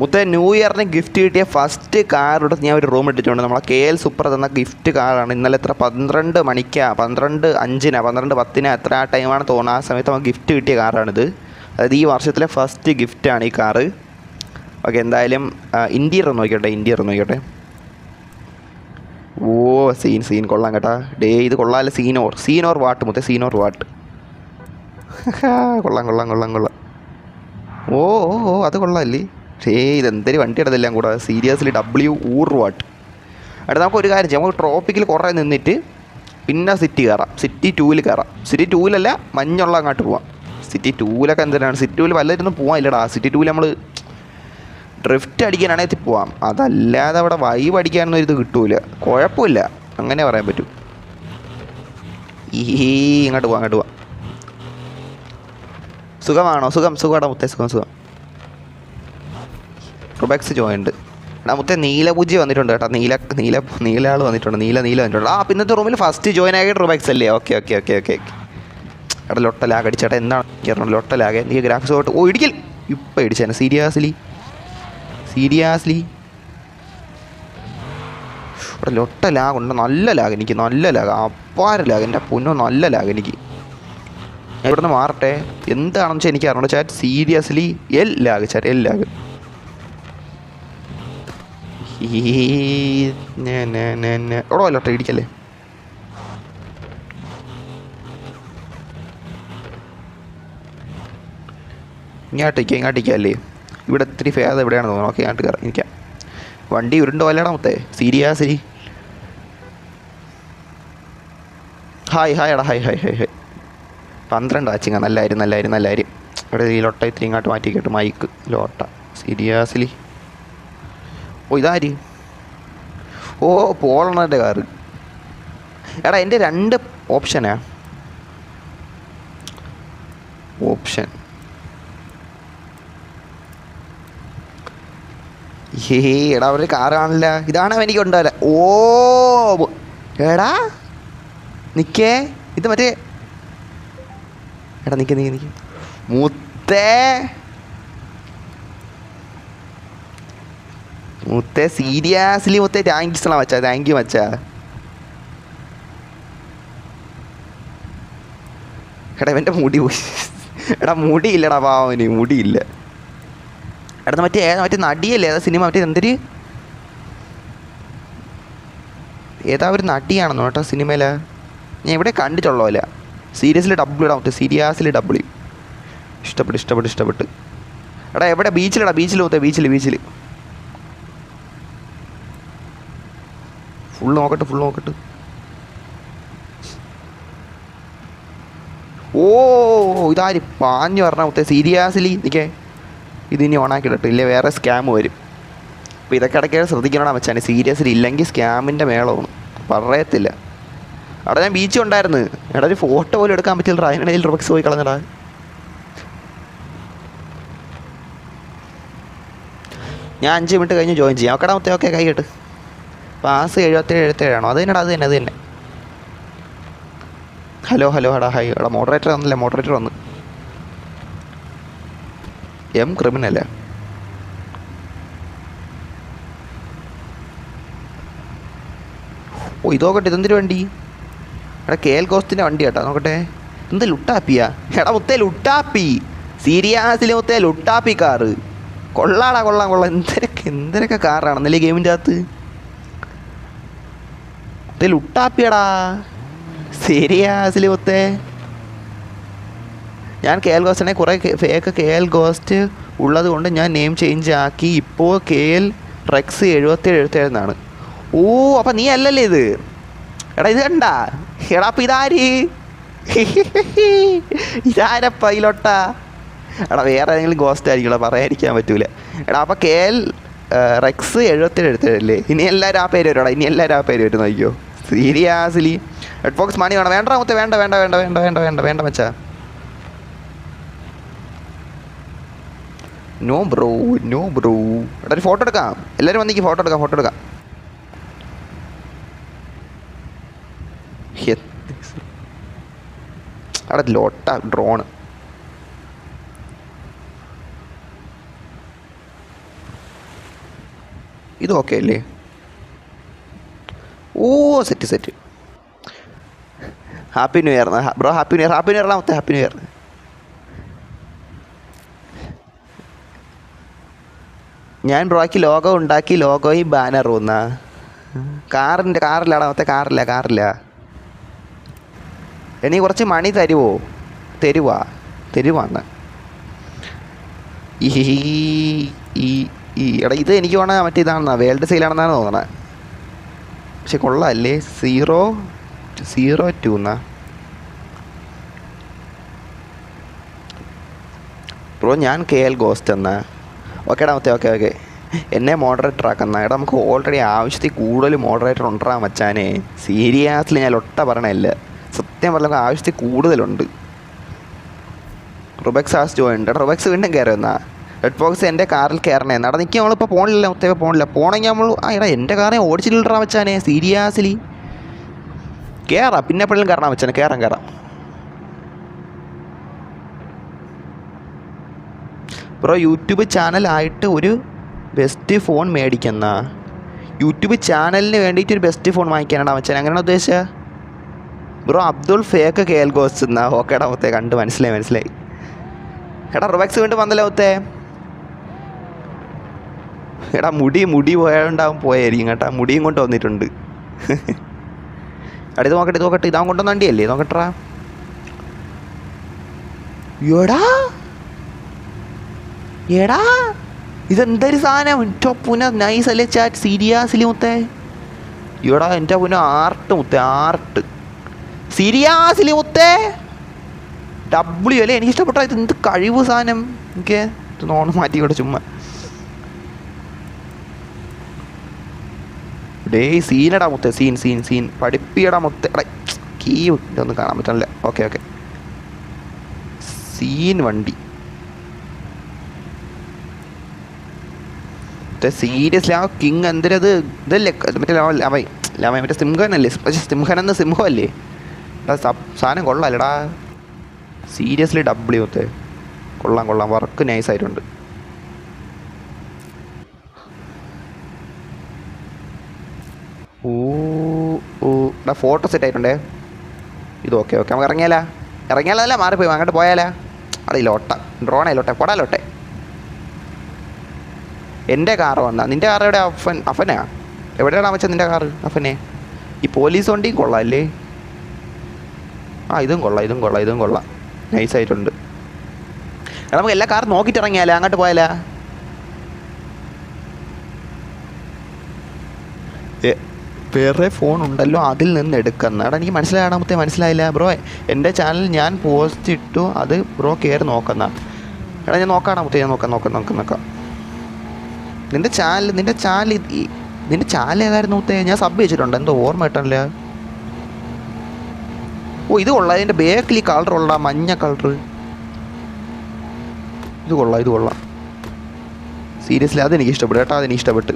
മുത്തേ ന്യൂ ഇയറിന് ഗിഫ്റ്റ് കിട്ടിയ ഫസ്റ്റ് കാർ എടുത്ത് ഞാൻ ഒരു റൂം ഇട്ടിട്ടുണ്ട് നമ്മളെ കെ എൽ സൂപ്പർ തന്ന ഗിഫ്റ്റ് കാറാണ് ഇന്നലെ എത്ര? പന്ത്രണ്ട് മണിക്കാ പന്ത്രണ്ട് അഞ്ചിനാ പന്ത്രണ്ട് പത്തിനാ എത്ര ആ ടൈമാണ് തോന്നുന്നത്. ആ സമയത്ത് നമുക്ക് ഗിഫ്റ്റ് കിട്ടിയ കാറാണിത് അതായത് ഈ വർഷത്തിലെ ഫസ്റ്റ് ഗിഫ്റ്റാണ് ഈ കാറ് ഓക്കെ എന്തായാലും ഇന്റീരിയർ നോക്കിയോട്ടെ ഇന്റീരിയർ നോക്കിയോട്ടെ ഓ സീൻ സീൻ കൊള്ളാം കേട്ടാ. ഡേ ഇത് കൊള്ളാമല്ല സീനോർ സീനോർ വാട്ട് മുത്തേ സീനോർ വാട്ട് കൊള്ളാം കൊള്ളാം കൊള്ളാം കൊള്ളാം. ഓ ഓ ഓ അത് കൊള്ളാമല്ലേ പക്ഷേ ഇതെന്തൊരു വണ്ടി ഇടതെല്ലാം കൂടാതെ സീരിയസ്ലി ഡബ്ല്യു ഊർവാട്ട് അടുത്ത നമുക്ക് ഒരു കാര്യം ചെയ്യാം. നമുക്ക് ട്രോപ്പിക്കിൽ കുറേ നിന്നിട്ട് പിന്നെ സിറ്റി കയറാം. സിറ്റി ടൂവിൽ കയറാം. സിറ്റി ടൂവിലല്ല മഞ്ഞുള്ള അങ്ങോട്ട് പോവാം. സിറ്റി ടൂവിലൊക്കെ എന്തിനാണ്? സിറ്റി ടൂവിൽ വല്ലതിരുന്ന് പോകാൻ ഇല്ലടാ. സിറ്റി ടൂവിൽ നമ്മൾ ഡ്രിഫ്റ്റ് അടിക്കാനാണെങ്കിൽ എത്തി പോവാം. അതല്ലാതെ അവിടെ വൈബ് അടിക്കാനൊന്നും ഇത് കിട്ടൂല. കുഴപ്പമില്ല. അങ്ങനെ പറയാൻ പറ്റും. ഈ ഇങ്ങോട്ട് പോവാം അങ്ങോട്ട് പോവാം. സുഖമാണോ? സുഖം സുഖമാണോ മുത്തേ സുഖം സുഖം. റുബക്സ് ജോയിന്റ് എടാ മുത്തേ നീലപൂജി വന്നിട്ടുണ്ട് കേട്ടോ. നീല നീല നീല ആൾ വന്നിട്ടുണ്ട്. നീല നീല വന്നിട്ടുണ്ട്. ആ പിന്നത്തെ റൂമിൽ ഫസ്റ്റ് ജോയിൻ ആയിട്ട് റുബക്സ് അല്ലേ? Okay okay okay okay okay എടാ ലൊട്ട ലാഗ് അടിച്ചേട്ടാ. എന്താണ്? കയറണം ലൊട്ട ലാഗ് എനിക്ക് ഗ്രാഫിക്സ് പോയിട്ട് ഓ ഇടിക്കൽ. ഇപ്പം ഇടിച്ചേനെ. സീരിയസ്ലി സീരിയസ്ലി ഇവിടെ ലൊട്ട ലാഗുണ്ട് നല്ല ലാഗ് എനിക്ക്. നല്ല ലാഗ്. അപ്പാര ലാഗ്. എന്റെ പൊന്നോ നല്ല ലാഗ് എനിക്ക്. ഞാൻ ഇവിടുന്ന് മാറട്ടെ. എന്താണെന്ന് വെച്ചാൽ എനിക്ക് അറിയണം chat seriously L lag chat L lag എവിടെ അല്ലോട്ടെ ഇടിക്കല്ലേ ഇങ്ങോട്ടേക്ക് ഇവിടെ ഇത്തിരി ഫേദ എവിടെയാണ് തോന്നുന്നു ഓക്കെ ഇങ്ങോട്ട് കയറാം ഇരിക്കാം വണ്ടി ഉരുണ്ട് വല്ലടാ മൊത്തേ സീരിയസ്ലി ഹായ് ഹായ് എടാ ഹായ് ഹായ് ഹായ് ഹായ് പന്ത്രണ്ട് ആച്ചിങ്ങ നല്ലായിരുന്നു നല്ലായിരുന്നു നല്ലായിരുന്നു ഇവിടെ ഈ ലൊട്ട ഇത്തിരി ഇങ്ങോട്ട് മാറ്റിക്കിട്ട് മൈക്ക് ലോട്ട സീരിയസ്ലി ഓ ഇതാര്? ഓ പോളണന്റെ കാറ്. എടാ എന്റെ രണ്ട് ഓപ്ഷനാ. ഓപ്ഷൻ. ഏ എടാ അവരുടെ കാറ് കാണില്ല. ഇതാണ് എനിക്ക് ഉണ്ടാവില്ല ഓ എടാ നിക്കേ. ഇത് മറ്റേ എടാ നിക്ക് നിക്ക് നിക്ക്. മുത്തേ. മുത്തേ സീരിയസ്ലി മുത്തേ താങ്ക് യു മച്ചാ. താങ്ക് യു മച്ചാ. എടാ ഇവന്റെ മുടി പോയി. എടാ മുടിയില്ലടാ പാവന് മുടിയില്ല. എടാ മറ്റേ ഏതാ മറ്റേ നടിയല്ലേ? ഏതാ സിനിമ മറ്റേ എന്തൊരു? ഏതാ ഒരു നടിയാണെന്നോ കേട്ടോ സിനിമയില ഞാൻ ഇവിടെ കണ്ടിട്ടുള്ളതല്ല. സീരിയസ്ലി ഡബ്ല്യു ഇടാൻ മറ്റേ സീരിയസ്ലി ഡബ്ല്യു ഇഷ്ടപ്പെട്ട് ഇഷ്ടപ്പെട്ട് ഇഷ്ടപ്പെട്ട്. എടാ എവിടെ? ബീച്ചിലടാ ബീച്ചിൽ മൊത്തേ ബീച്ചിൽ ബീച്ചിൽ ഫുൾ നോക്കട്ടെ ഫുൾ നോക്കട്ടെ. ഓ ഇതാര്? പാഞ്ഞു പറഞ്ഞ മൊത്തം സീരിയസ്ലി. നിൽക്കേ ഇതിനി ഓണാക്കി ഇടട്ടെ ഇല്ലേ വേറെ സ്കാം വരും. അപ്പോൾ ഇതൊക്കെ ഇടയ്ക്ക് ശ്രദ്ധിക്കണടാ വെച്ചാൽ സീരിയസ്ലി ഇല്ലെങ്കിൽ സ്കാമിന്റെ മേളമാണ്. പറയത്തില്ല. അവിടെ ഞാൻ ബീച്ച് ഉണ്ടായിരുന്നു. എടാ ഒരു ഫോട്ടോ പോലും എടുക്കാൻ പറ്റില്ല അതിനിടയിൽ റിബക്സ് പോയി കളഞ്ഞടാ ഞാൻ അഞ്ച് മിനിറ്റ് കഴിഞ്ഞ് ജോയിൻ ചെയ്യാം. ഓക്കെടാ മൊത്തം ഓക്കെ കൈ കെട്ട്. പാസ് എഴുപത്തേഴ് എഴുപത്തേഴാണോ അത് തന്നെടാ അത് തന്നെ അത് തന്നെ. ഹലോ ഹലോ എടാ ഹൈ എടാ മോഡറേറ്റർ വന്നില്ല? മോഡറേറ്റർ വന്ന്. എം ക്രിമിനല്ലേ ഓ ഇതോക്കട്ടെ ഇതെന്തൊരു വണ്ടി? എടാ കെ എൽ കോസ്റ്റിന്റെ വണ്ടി കേട്ടോ നോക്കട്ടെ. എന്ത് ലുട്ടാപ്പിയാ? എടാ മുത്തേ ലുട്ടാപ്പി. സീരിയാസിലെ മുത്തേ ലുട്ടാപ്പി കാറ്. കൊള്ളാടാ കൊള്ളാം കൊള്ളാം. എന്തൊക്കെ എന്തൊക്കെ കാറാണെന്നല്ലേ ഗെയിമിന്റെ അകത്ത്? മുത്തേ ശരിയാ അസിലി മുത്തേ. ഞാൻ കെ എൽ ഗോസ്റ്റിനെ കുറേ ഫേക്ക് കെ എൽ ഗോസ്റ്റ് ഉള്ളത് കൊണ്ട് ഞാൻ നെയിം ചേഞ്ച് ആക്കി. ഇപ്പോൾ കെ എൽ റെക്സ് എഴുപത്തേഴ് എന്നാണ് ഓ അപ്പം നീ അല്ലല്ലേ ഇത്? എടാ ഇത് കണ്ടാ? എടാ അപ്പം ഇതാര്? ഇതാര പൈലോട്ട എടാ വേറെ ഏതെങ്കിലും ഗോസ്റ്റ് ആയിരിക്കുമല്ലോ പറയാതിരിക്കാൻ പറ്റൂല. എടാ അപ്പം കെ എൽ റെക്സ് എഴുപത്തേഴ് എഴുപത്തേഴല്ലേ ഇനി എല്ലാവരും ആ പേര് വരുവാടാ. ഇനി എല്ലാവരും ആ പേര് വരും നോക്കിയോ സീരിയസ്ലി ഹെഡ് ഫോക്സ് മണി വേണം. വേണ്ട മൊത്തം വേണ്ട വേണ്ട വേണ്ട വേണ്ട വേണ്ട വേണ്ട വേണ്ട മച്ചാ. നോ ബ്രോ നോ ബ്രോ എടാ ഒരു ഫോട്ടോ എടുക്കാം. എല്ലാവരും വന്നിക്ക് ഫോട്ടോ എടുക്കാം ഫോട്ടോ എടുക്കാം. അവിടെ ലോട്ട ഡ്രോണ് ഇത് ഓക്കെ അല്ലേ? Set set happy new year bro happy new year happy new year മൊത്തം ഹാപ്പി ന്യൂ ഇയർ ഞാൻ ബ്രോയ്ക്ക് ലോഗോ ഉണ്ടാക്കി ലോഗോയും ബാനറും എന്നാ കാറിന്റെ കാറില്ലാടാ മൊത്തം കാറില്ല കാറില്ല. ഇനി കുറച്ച് മണി തരുവോ? തരുവാ തരുവാന്ന് ഈ ഈ എടാ ഇത് എനിക്ക് വേണം മറ്റേ ഇതാണെന്നാ വേൾഡ് സെയിലാണെന്നാണ് തോന്നണത് പക്ഷെ കൊള്ളാമല്ലേ സീറോ സീറോ ടു എന്നാ ബ്രോ ഞാൻ കെ എൽ ഗോസ്റ്റ് എന്നാ. ഓക്കേടാ മത്തേ ഓക്കെ ഓക്കെ. എന്നെ മോഡറേറ്റർ ആക്കുന്ന എടാ നമുക്ക് ഓൾറെഡി ആവശ്യത്തിൽ കൂടുതൽ മോഡറേറ്റർ ഉണ്ടാ മച്ചാനെ. സീരിയസ്ലി ഞാൻ ഒട്ട പറയണല്ല. സത്യം പറഞ്ഞ ആവശ്യത്തിൽ കൂടുതലുണ്ട്. റുബക്സ് ആസ് ജോയിൻ. റുബെക്സ് വീണ്ടും കയറി എന്നാ. റെഡ് ബോക്സ് എന്റെ കാറിൽ കയറണേ. നട നിൽക്കുക നമ്മളിപ്പോൾ പോണില്ല മുത്തേ പോണില്ല പോണെങ്കിൽ നമ്മൾ ആ എടാ എന്റെ കാറെ ഓടിച്ചിട്ടാ വെച്ചാനേ സീരിയസ്ലി. കയറാം പിന്നെ എപ്പോഴും കയറണം വെച്ചാൽ കയറാം കയറാം ബ്രോ യൂട്യൂബ് ചാനലായിട്ട് ഒരു ബെസ്റ്റ് ഫോൺ മേടിക്കുന്ന. യൂട്യൂബ് ചാനലിന് വേണ്ടിയിട്ട് ഒരു ബെസ്റ്റ് ഫോൺ വാങ്ങിക്കാനാണ് മച്ചാൻ അങ്ങനെയാണ് ഉദ്ദേശിച്ചത് ബ്രോ അബ്ദുൾ ഫേക്ക് കേൽ ഗോസ് എന്നാ ഓക്കേടാ മൊത്തേ കണ്ട് മനസ്സിലായി മനസ്സിലായി. എടാ റിവാക്സ് വീണ്ടും വന്നല്ലോ മുത്തേ. എടാ മുടി മുടി പോയോണ്ടാവും പോയായിരിക്കും കേട്ടാ. മുടിയും കൊണ്ട് വന്നിട്ടുണ്ട്. എടാ ഇത് നോക്കട്ടെ ഇത് നോക്കട്ടെ. ഇതാവും കൊണ്ടുവന്ന വണ്ടിയല്ലേ? നോക്കട്ടാ എടാ. എടാ. ഇതെന്തൊരു സാധനം? എന്റെ പുന നൈസ് അല്ലേ ചാറ്റ് സീരിയസ്ലി മുത്തേ. എടാ എന്റെ പുന ആർട്ട് മുത്തേ ആർട്ട് സീരിയസ്ലി മുത്തേ. ഡബ്ല്യു അല്ലേ? എനിക്ക് ഇഷ്ടപ്പെട്ട ഇത് എന്ത് കഴിവ് സാധനം? എനിക്ക് നോൺ മാറ്റി കൂടെ ചുമ്മാ. ഡേ സീനടാ മുത്തേ സീൻ സീൻ സീൻ. പഠിപ്പിയടാ മുത്തേ. എടാ കീ ഇതൊന്നും കാണാൻ പറ്റില്ല ഓക്കെ ഓക്കെ. സീൻ വണ്ടി. സീരിയസ്ലി ആ കിങ് എന്തിനത്? ഇതല്ലേ? ഇത് മറ്റേ ലവ ലവൈ മറ്റേ സിംഹൻ അല്ലേ പക്ഷേ സിംഹൻ എന്ന സിംഹമല്ലേ? എടാ സാധനം കൊള്ളാം കൊള്ളാല്ലേടാ സീരിയസ്ലി ഡബ്ല്യൂത്തെ കൊള്ളാം കൊള്ളാം. വർക്ക് നൈസ് ആയിട്ടുണ്ട് ഓ ഓ എടാ ഫോട്ടോ സെറ്റ് ആയിട്ടുണ്ടേ? ഇത് ഓക്കെ ഓക്കെ നമുക്ക് ഇറങ്ങിയാലാ? ഇറങ്ങിയാലല്ല മാറിപ്പോയി. അങ്ങോട്ട് പോയാലാ? അവിടെ ഡ്രോണേ ലോട്ടെ. കൊടാ ലോട്ടെ. എന്റെ കാറ് വന്നാ? നിന്റെ കാർ എവിടെ അഫൻ അഫനാ? എവിടെയാണ് വെച്ചാൽ നിന്റെ കാറ് അഫനെ? ഈ പോലീസ് വണ്ടിയും കൊള്ളാം അല്ലേ ആ ഇതും കൊള്ളാം ഇതും കൊള്ളാം ഇതും കൊള്ളാം. നൈസായിട്ടുണ്ട് നമുക്ക് എല്ലാ കാറും നോക്കിയിട്ട് ഇറങ്ങിയാലേ? അങ്ങോട്ട് പോയാലാ? വേറെ ഫോൺ ഉണ്ടല്ലോ അതിൽ നിന്ന് എടുക്കുന്ന എടാ എനിക്ക് മനസ്സിലാകണമത്തെ മനസ്സിലായില്ല. ബ്രോ എന്റെ ചാനൽ ഞാൻ പോസ്റ്റ് ഇട്ടു അത് ബ്രോ കയറി നോക്കുന്ന. എടാ ഞാൻ നോക്കാണമത്തെ ഞാൻ നോക്കാം നോക്കാം നോക്കാം നോക്കാം. നിന്റെ ചാനൽ നിന്റെ ചാനൽ നിന്റെ ചാനൽ ഏതായിരുന്നു മുത്തേ? ഞാൻ സബ് വെച്ചിട്ടുണ്ട് എന്തോ ഓർമ്മ കിട്ടണില്ല ഓ ഇത് കൊള്ളാം ഇതിന്റെ ബേക്കിൽ ഈ കളർ കൊള്ളാം മഞ്ഞ കളർ ഇത് കൊള്ളാം ഇത് കൊള്ളാം. സീരിയസ്ലി അതെനിക്ക് ഇഷ്ടപ്പെട്ടു കേട്ടോ അതെനിക്ക് ഇഷ്ടപ്പെട്ട്.